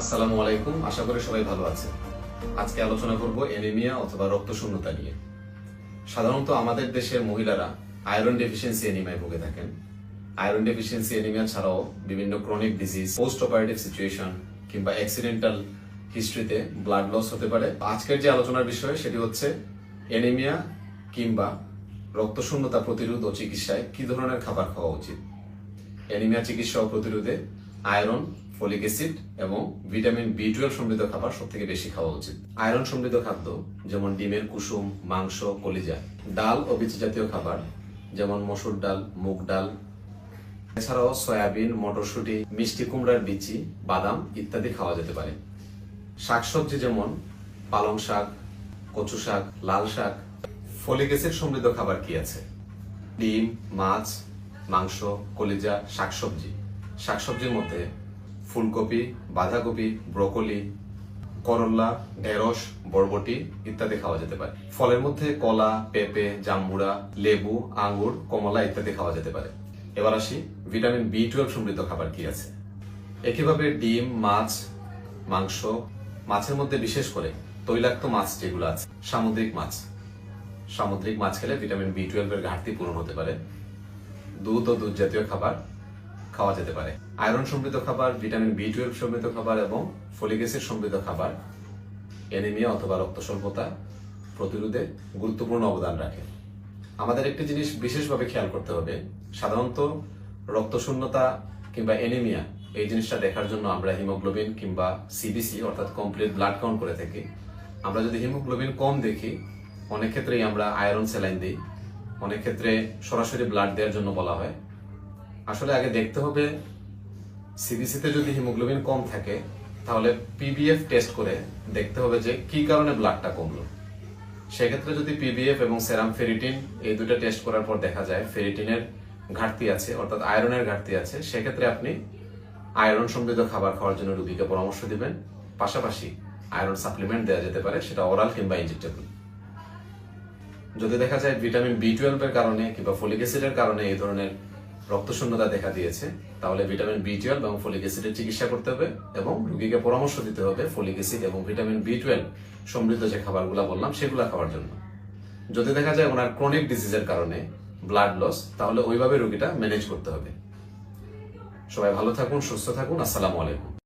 আসসালামু আলাইকুম, আশা করি সবাই ভালো আছে আজকে আলোচনা করব এনিমিয়া অথবা রক্ত শূন্যতা নিয়ে। সাধারণত আমাদের দেশের মহিলারা আয়রন ডেফিসিয়েন্সি এনিমিয়ায় ভুগে থাকেন। আয়রন ডেফিসিয়েন্সি এনিমিয়া ছাড়াও বিভিন্ন chronic disease post operative situation কিংবা অ্যাক্সিডেন্টাল হিস্ট্রিতে ব্লাড লস হতে পারে। আজকের যে আলোচনার বিষয় সেটি হচ্ছে এনিমিয়া কিংবা রক্ত শূন্যতা প্রতিরোধ ও চিকিৎসায় কি ধরনের খাবার খাওয়া উচিত? অ্যানিমিয়া চিকিৎসা প্রতিরোধে আয়রন ফলিক অ্যাসিড এবং ভিটামিন বি টুয়েলভ সমৃদ্ধ খাবার সব থেকে বেশি খাওয়া উচিত। আয়রন সমৃদ্ধ খাদ্য, যেমন ডিমের কুসুম, মাংস, কলিজা, ডাল ও বীজ জাতীয় খাবার, যেমন মসুর ডাল, মুগ ডাল। এছাড়াও সয়াবিন, মটরশুঁটি, মিষ্টি কুমড়ার বিচি, বাদাম ইত্যাদি খাওয়া যেতে পারে। শাকসবজি যেমন পালং শাক, কচু শাক, লাল শাক। ফলিক অ্যাসিড সমৃদ্ধ খাবার কি আছে? ডিম, মাছ, মাংস, কলিজা, শাকসবজি। শাকসবজির মধ্যে ফুলকপি, বাঁধাকপি, ব্রোকলি, করল্লা, ঢেঁড়স, বরবটি ইত্যাদি খাওয়া যেতে পারে। ফলের মধ্যে কলা, পেঁপে জাম্বুরা লেবু, আঙ্গুর, কমলা ইত্যাদি খাওয়া যেতে পারে। এবার আসি, ভিটামিন বি টুয়েলভ সমৃদ্ধ খাবার কি আছে? একইভাবে ডিম, মাছ, মাংস, মাছের মধ্যে বিশেষ করে তৈলাক্ত মাছ যেগুলো আছে, সামুদ্রিক মাছ। সামুদ্রিক মাছ খেলে ভিটামিন বি টুয়েলভ এর ঘাটতি পূরণ হতে পারে। দুধ ও দুধ জাতীয় খাবার খাওয়া যেতে পারে। আয়রন সমৃদ্ধ খাবার, ভিটামিন বি টুয়েলভ সমৃদ্ধ খাবার এবং ফলিক অ্যাসিড সমৃদ্ধ খাবার, এনিমিয়া অথবা রক্ত স্বল্পতা প্রতিরোধে গুরুত্বপূর্ণ অবদান রাখে। আমাদের একটি জিনিস বিশেষভাবে খেয়াল করতে হবে, সাধারণত রক্ত শূন্যতা কিংবা এনিমিয়া, এই জিনিসটা দেখার জন্য আমরা হিমোগ্লোবিন কিংবা সিবিসি অর্থাৎ কমপ্লিট ব্লাড কাউন্ট করে থাকি। আমরা যদি হিমোগ্লোবিন কম দেখি, অনেক ক্ষেত্রেই আমরা আয়রন স্যালাইন দিই, অনেক ক্ষেত্রে সরাসরি ব্লাড দেওয়ার জন্য বলা হয়। আসলে আগে দেখতে হবে সিবিসিতে যদি হিমোগ্লোবিন কম থাকে, তাহলে পিবিএফ টেস্ট করে দেখতে হবে যে কি কারণে ব্লাডটা কমলো। সেক্ষেত্রে যদি পিবিএফ এবং সেরাম ফেরিটিন এই দুটো টেস্ট করার পর দেখা যায় ফেরিটিনের ঘাটতি আছে, অর্থাৎ আয়রনের ঘাটতি আছে, সেক্ষেত্রে আপনি আয়রন সমৃদ্ধ খাবার খাওয়ার জন্য রুগীকে পরামর্শ দিবেন। পাশাপাশি আয়রন সাপ্লিমেন্ট দেওয়া যেতে পারে, সেটা ওরাল কিংবা ইনজেক্টেবল যদি দেখা যায় ভিটামিন বি টুয়েলভ এর কারণে কিংবা ফলিক অ্যাসিডের কারণে এই ধরনের রক্তশূন্যতা দেখা দিয়েছে, তাহলে ভিটামিন বি টুয়েলভ এবং ফলিক অ্যাসিডের চিকিৎসা করতে হবে এবং রুগীকে পরামর্শ দিতে হবে ফলিক অ্যাসিড এবং ভিটামিন বি টুয়েলভ সমৃদ্ধ যে খাবারগুলো বললাম, সেগুলো খাওয়ার জন্য। যদি দেখা যায় ওনার ক্রনিক ডিজিজের কারণে ব্লাড লস তাহলে ওইভাবে রুগীটা ম্যানেজ করতে হবে। সবাই ভালো থাকুন, সুস্থ থাকুন, আসসালামু আলাইকুম।